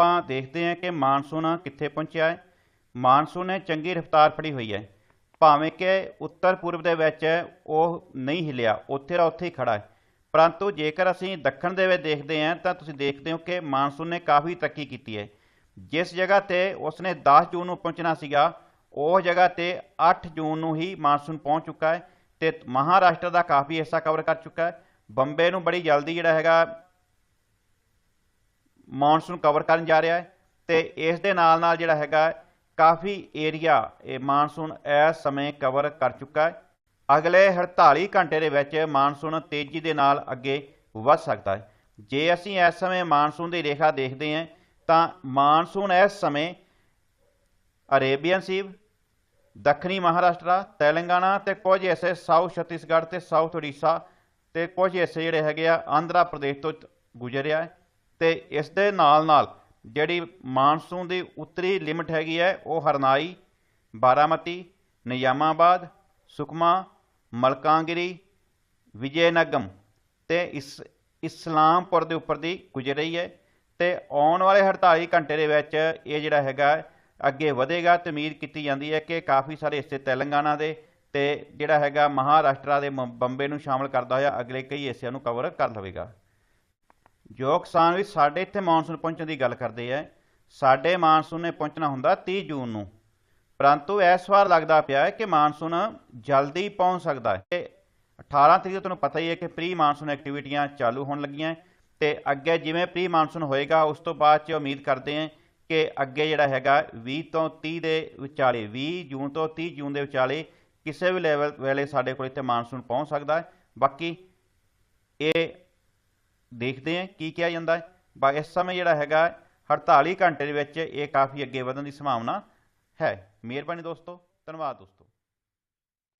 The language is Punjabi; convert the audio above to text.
ਆਪਾਂ ਦੇਖਦੇ ਹਾਂ ਕਿ ਮਾਨਸੂਨ ਕਿੱਥੇ ਪਹੁੰਚਿਆ ਹੈ। ਮਾਨਸੂਨ ਨੇ ਚੰਗੀ ਰਫ਼ਤਾਰ ਫੜੀ ਹੋਈ ਹੈ। ਭਾਵੇਂ ਕਿ ਉੱਤਰ ਪੂਰਬ ਦੇ ਵਿੱਚ ਉਹ ਨਹੀਂ ਹਿਲਿਆ, ਉੱਥੇ ਦਾ ਉੱਥੇ ਹੀ ਖੜਾ ਹੈ। ਪਰੰਤੂ ਜੇਕਰ ਅਸੀਂ ਦੱਖਣ ਦੇ ਵਿੱਚ ਦੇਖਦੇ ਹਾਂ ਤਾਂ ਤੁਸੀਂ ਦੇਖਦੇ ਹੋ ਕਿ ਮਾਨਸੂਨ ਨੇ ਕਾਫੀ ਤਰੱਕੀ ਕੀਤੀ ਹੈ। ਜਿਸ ਜਗ੍ਹਾ ਤੇ ਉਸਨੇ 10 ਜੂਨ ਨੂੰ ਪਹੁੰਚਣਾ ਸੀਗਾ, ਉਹ ਜਗ੍ਹਾ ਤੇ 8 ਜੂਨ ਨੂੰ ਹੀ ਮਾਨਸੂਨ ਪਹੁੰਚ ਚੁੱਕਾ ਹੈ ਤੇ ਮਹਾਰਾਸ਼ਟਰ ਦਾ ਕਾਫੀ ਹਿੱਸਾ ਕਵਰ ਕਰ ਚੁੱਕਾ ਹੈ। ਬੰਬੇ ਨੂੰ ਬੜੀ ਜਲਦੀ ਜਿਹੜਾ ਹੈਗਾ ਮੌਨਸੂਨ ਕਵਰ ਕਰਨ ਜਾ ਰਿਹਾ ਹੈ ਤੇ ਇਸ ਦੇ ਨਾਲ ਨਾਲ ਜਿਹੜਾ ਹੈਗਾ ਕਾਫੀ ਏਰੀਆ ਇਹ ਮਾਨਸੂਨ ਇਸ ਸਮੇਂ ਕਵਰ ਕਰ ਚੁੱਕਾ ਹੈ। ਅਗਲੇ 48 ਘੰਟੇ ਦੇ ਵਿੱਚ ਮਾਨਸੂਨ ਤੇਜ਼ੀ ਦੇ ਨਾਲ ਅੱਗੇ ਵੱਧ ਸਕਦਾ ਹੈ। ਜੇ ਅਸੀਂ ਇਸ ਸਮੇਂ ਮਾਨਸੂਨ ਦੀ ਰੇਖਾ ਦੇਖਦੇ ਹਾਂ, ਤਾਂ ਮਾਨਸੂਨ ਇਸ ਸਮੇਂ ਅਰੇਬੀਅਨ ਸੀਵ, ਦੱਖਣੀ ਮਹਾਰਾਸ਼ਟਰ, ਤੇਲੰਗਾਨਾ ਤੇ ਕੁਝ ਹਿੱਸੇ ਸਾਊਥ ਛੱਤੀਸਗੜ੍ਹ ਤੇ ਸਾਊਥ ਉੜੀਸਾ ਤੇ ਕੁਝ ਹਿੱਸੇ ਜਿਹੜੇ ਹੈਗੇ ਆ ਆਂਧਰਾ ਪ੍ਰਦੇਸ਼ ਤੋਂ ਗੁਜ਼ਰਿਆ ਹੈ। ਤੇ ਇਸ ਦੇ ਨਾਲ ਨਾਲ ਜਿਹੜੀ ਮਾਨਸੂਨ ਦੀ ਉੱਤਰੀ ਲਿਮਟ ਹੈਗੀ ਹੈ, ਉਹ ਹਰਨਾਈ, ਬਾਰਾਮਤੀ, ਨਿਯਾਮਾਬਾਦ ਸੁਕਮਾ ਮਲਕਾਂਗਿਰੀ ਵਿਜੇਨਗਮ ਤੇ ਇਸ ਇਸਲਾਮਪੁਰ ਦੇ ਉੱਪਰ ਦੀ ਗੁਜ਼ਰ ਰਹੀ ਹੈ ਤੇ ਆਉਣ ਵਾਲੇ 48 ਘੰਟੇ ਦੇ ਵਿੱਚ ਇਹ ਜਿਹੜਾ ਹੈਗਾ ਅੱਗੇ ਵਧੇਗਾ ਤੇ ਉਮੀਦ ਕੀਤੀ ਜਾਂਦੀ ਹੈ ਕਿ ਕਾਫੀ ਸਾਰੇ ਹਿੱਸੇ ਤੇਲੰਗਾਨਾ ਦੇ ਤੇ ਜਿਹੜਾ ਹੈਗਾ ਮਹਾਰਾਸ਼ਟਰ ਦੇ ਮ- ਬੰਬੇ ਨੂੰ ਸ਼ਾਮਲ ਕਰਦਾ ਹੋਇਆ ਅਗਲੇ ਕਈ ਹਿੱਸਿਆਂ ਨੂੰ ਕਵਰ ਕਰ ਲਵੇਗਾ। ਜੋ ਕਿਸਾਨ ਵੀ ਸਾਡੇ ਇੱਥੇ ਮੌਨਸੂਨ ਪਹੁੰਚਣ ਦੀ ਗੱਲ ਕਰਦੇ ਆ। ਸਾਡੇ ਮਾਨਸੂਨ ਨੇ ਪਹੁੰਚਣਾ ਹੁੰਦਾ 30 ਜੂਨ ਨੂੰ। ਪਰੰਤੂ ਇਸ ਵਾਰ ਲੱਗਦਾ ਪਿਆ ਹੈ ਕਿ ਮਾਨਸੂਨ ਜਲਦੀ ਪਹੁੰਚ ਸਕਦਾ ਹੈ। ਤੇ 18 ਤਰੀਕ ਤੋਂ ਤੁਹਾਨੂੰ ਪਤਾ ਹੀ ਹੈ ਕਿ ਪ੍ਰੀ ਮਾਨਸੂਨ ਐਕਟੀਵਿਟੀਆਂ ਚਾਲੂ ਹੋਣ ਲੱਗੀਆਂ ਹੈ ਤੇ ਅੱਗੇ ਜਿਵੇਂ ਪ੍ਰੀ ਮਾਨਸੂਨ ਹੋਏਗਾ, ਉਸ ਤੋਂ ਬਾਅਦ ਚ ਉਮੀਦ ਕਰਦੇ ਹਾਂ ਕਿ ਅੱਗੇ ਜਿਹੜਾ ਹੈਗਾ 20 ਤੋਂ 30 ਦੇ ਵਿਚਾਲੇ 20 ਜੂਨ ਤੋਂ 30 ਜੂਨ ਦੇ ਵਿਚਾਲੇ ਕਿਸੇ ਵੀ ਲੈਵਲ ਵੇਲੇ ਸਾਡੇ ਕੋਲ ਇੱਥੇ ਮਾਨਸੂਨ ਪਹੁੰਚ ਸਕਦਾ ਹੈ। ਬਾਕੀ ਇਹ ਦੇਖਦੇ ਹਾਂ ਕੀ ਕਿਹਾ ਜਾਂਦਾ ਹੈ। ਬਾ, ਇਸ ਸਮੇਂ ਜਿਹੜਾ ਹੈਗਾ 48 ਘੰਟੇ ਦੇ ਵਿੱਚ ਇਹ ਕਾਫੀ ਅੱਗੇ ਵਧਣ ਦੀ ਸੰਭਾਵਨਾ ਹੈ। ਮਿਹਰਬਾਨੀ ਦੋਸਤੋ, ਧੰਨਵਾਦ ਦੋਸਤੋ।